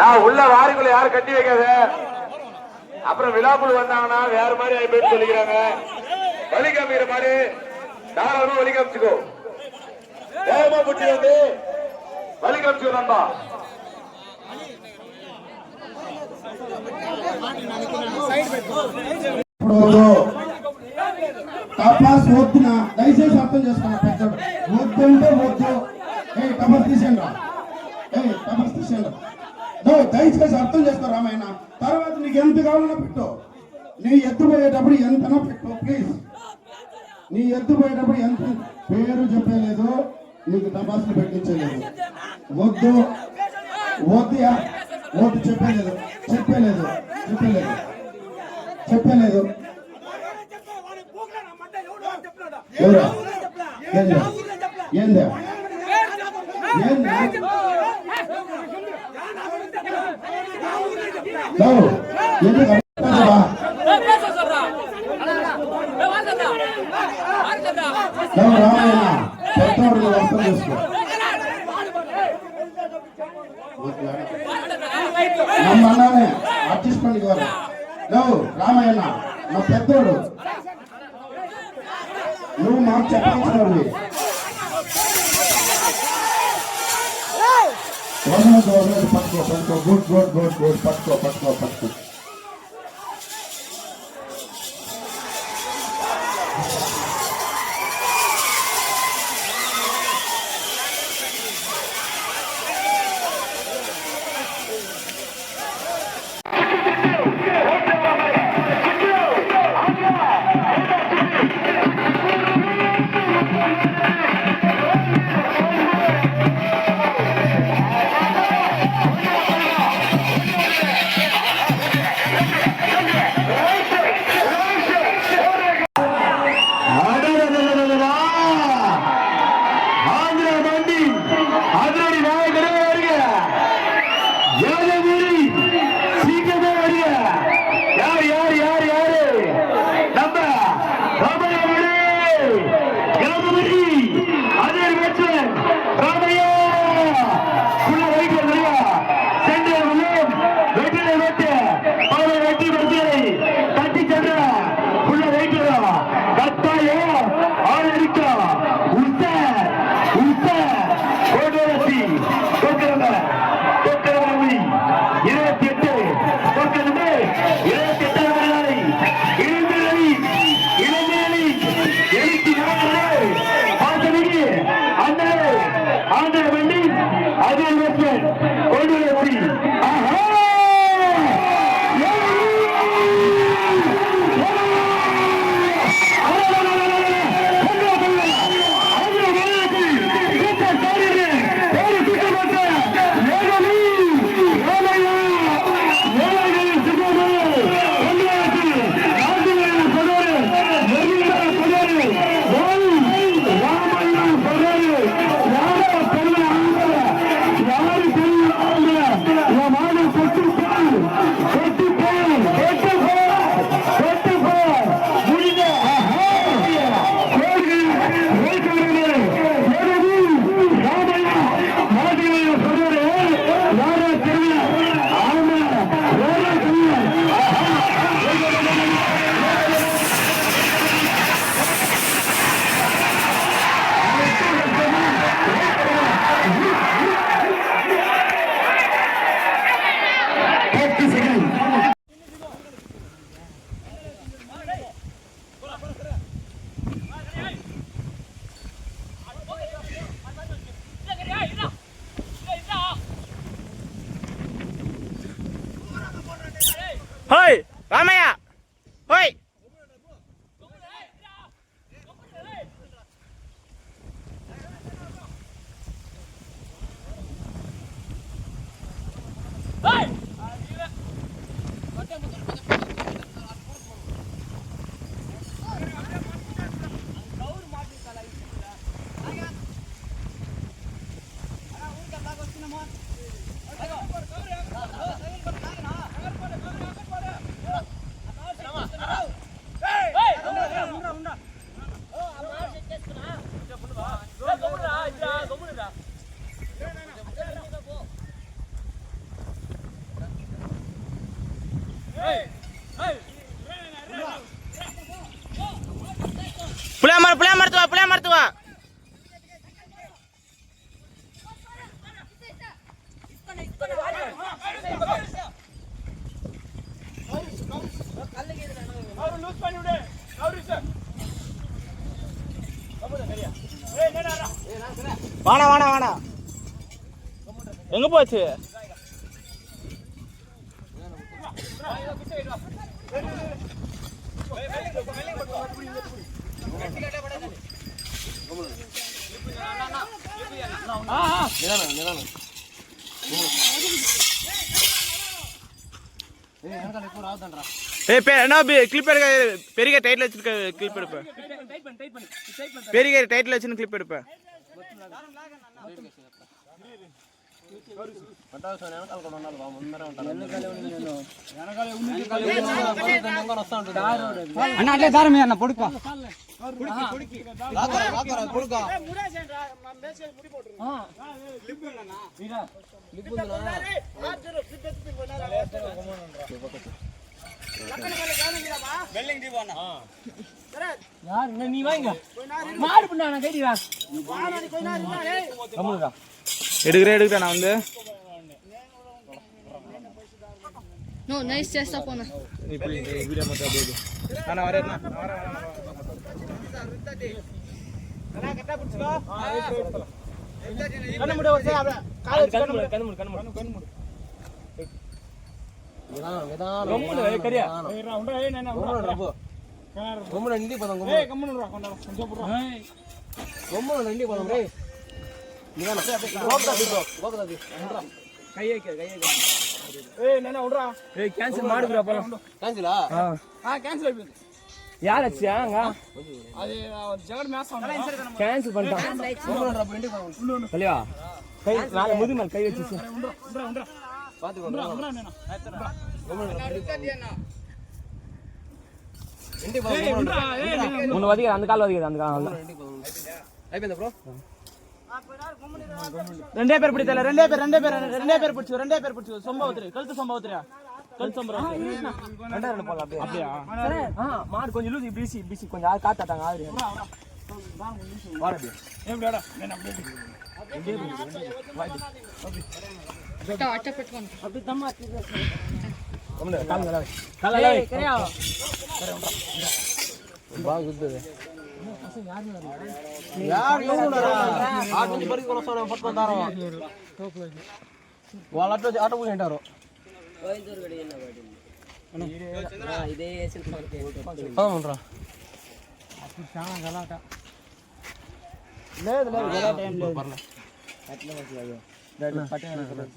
நான் உள்ள வாரிக்குள்ள யாரும் கட்டி வைக்காத? அப்புறம் விழாக்குள் வந்தாங்கன்னா வேற மாதிரி ஆயிப்போம் சொல்லிக்கிறாங்க. வழி காமிக்கிற மாதிரி தாராளமா வழி காமிச்சுக்கோ வேகமா புட்டி வந்து வழி காமிச்சுக்கோ நண்பா. சைடு టపాస్ వద్దున దయచేసి అర్థం చేసుకున్నా పెద్దోడు వద్దు అంటే వద్దు ఏ టపాస్ తీసేయండి రా. ఏ టపాస్ తీసేయండి దయచేసి అర్థం చేసుకో రామాయణ తర్వాత నీకు ఎంత కావాలన్నా పెట్టు. నీ ఎత్తుపోయేటప్పుడు ఎంతనో పెట్టు ప్లీజ్ నీ ఎత్తుపోయేటప్పుడు ఎంత పేరు చెప్పలేదు నీకు టపాసులు పెట్టించలేదు. వద్దు. వద్దు వద్దు చెప్పలేదు. చెప్పలేదు. చెప్పలేదు. చెప్పలేదు. ఎవరు ఏంది ఏంది ఏంది బాబు ఎందుకు అడుగుతావా? బాబు రామయ్య పెద్దవాడు నువ్వు నువ్వు మాకు చెప్పాల్సినవి పట్టుకో పట్టుకో. Good good good good. పట్టుకో పట్టుకో పట్టుకో. ஹோய்! ராமையா ஹோய்! Hey! హోయ్ பிள்ளை மரத்துவா பிள்ளை மரத்துவா வாணா வாணா வாணா எங்க போச்சு? ஏய் பே என்ன கிளிப் எடுக்க பெரிய டைட்டில் வச்சிருக்க கிளிப் பெரிய டைட்டில் வச்சுன்னு கிளிப் எடுப்ப. అన్న అట్లే దారం అన్న పొడుకో யார் நீ வாங்க மாடு பண்ணா கைடி வா கம்முடா எடுக்கிறேன் எடுக்கிறேன் நான் வந்து. No, nice chest up on இப்படி யார் ஆச்சுங்க கேன்சல் பண்ணிட்டான். கை வச்சு முதுகு மேல கை வச்சு ஒன்னு அந்த கால் வதிக்காது அந்த ப்ரோ ரெண்டே பேர் பிடித்தல ரெண்டே பேர் ரெண்டே பேர் ரெண்டே பேர் பிடிச்சு ரெண்டே பேர் பிடிச்சு. சொம்ப ஊத்துரு கழுத்து சொம்ப கழுத்து சொம்ப ரெண்டே ரெண்டு அப்படியே. அப்படியா? மாடு கொஞ்சம் லூசி பிசி பிசி கொஞ்சம் ஆறு காத்தாட்டாங்க ஆறு. வாரடி எப்படி வாடா நான் அப்படியே அப்படியே அப்படியே ஆட்ட பெட்ரோன் அப்படியே தம்மா கம்மல கால் கால் கால் கரையா. கரையா பாகுது ఆట నుంచి పరిగెత్తుకొని వస్తాడు పట్టుకుంటారు వాళ్ళు అట్లా ఆట కూర్చుంటారు ఇదే రా అప్పుడు చాలా గలాట లేదు లేదు గలాట ఏం లేదు అట్లా మంచిది దాన్ని పట్టే ఉంటుంది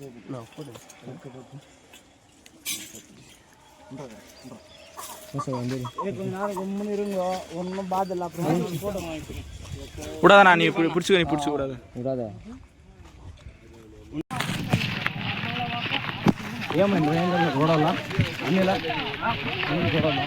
ஒன்றும் பாதில்ல அப்புறம் போட்டோ கூடாதா நீ பிடிச்சுக்க நீ பிடிச்சு கூடாது రాదా ఏమైంది ఏంటంటే చూడాలా అన్నిలా అన్ని చూడాలా